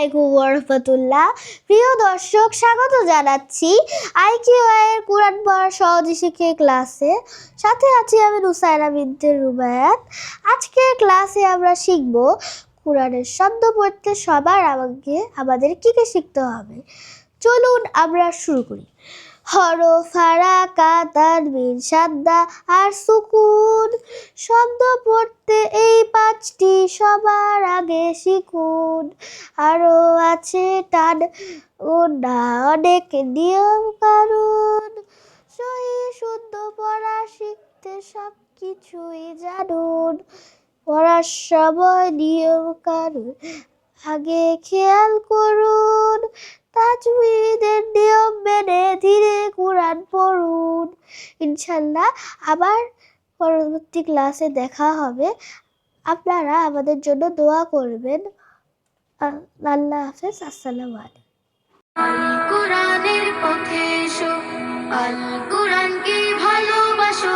আলাইকুম ওরহমতুল্লাহ। প্রিয় দর্শক, স্বাগত জানাচ্ছি আইকিউআই এর কোরআন পড়া সহজে শিখে ক্লাসে। সাথে আছি আমি রুসায়না বিনতে রুবায়াত। আজকের ক্লাসে আমরা শিখব কোরআনের শব্দ পড়তে সবার আমাকে আমাদের কী কী শিখতে হবে। চলুন আমরা শুরু করি। হরফ কাতার তানবিন সাদ্দা আর সুকুন। শব্দ পড়তে এই পাঁচটি সবার আগে শিখুন আরও আছে টান। ও না অনেক নিয়ম কারণ সহি শুদ্ধ পড়া শিখতে সব কিছুই জানুন। পড়ার সময় নিয়ম কারণ আগে খেয়াল করুন। তাজউদের নিয়ম মেনে ধীরে কোরআন পড়ুন। ইনশাল্লাহ আবার পরবর্তী ক্লাসে দেখা হবে। আপনারা আমাদের জন্য দোয়া করবেন। আল্লাহ হাফেজ, আসসালামু কোরআনের পথে এসো কোরআনকে ভালোবাসো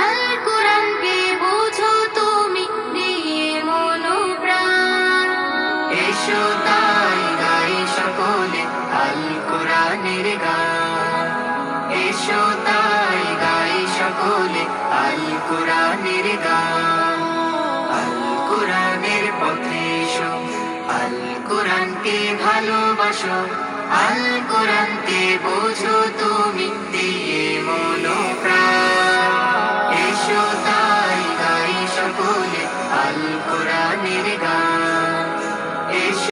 আল কোরআনকে তুমি মনোপ্রাণ। কোরআনকে ভালোবাসো আল কোরআনকে বোঝো তুমি দিয়ে মনো প্রাণ এসো তাই গাই সকলে আল কোরআনের গান।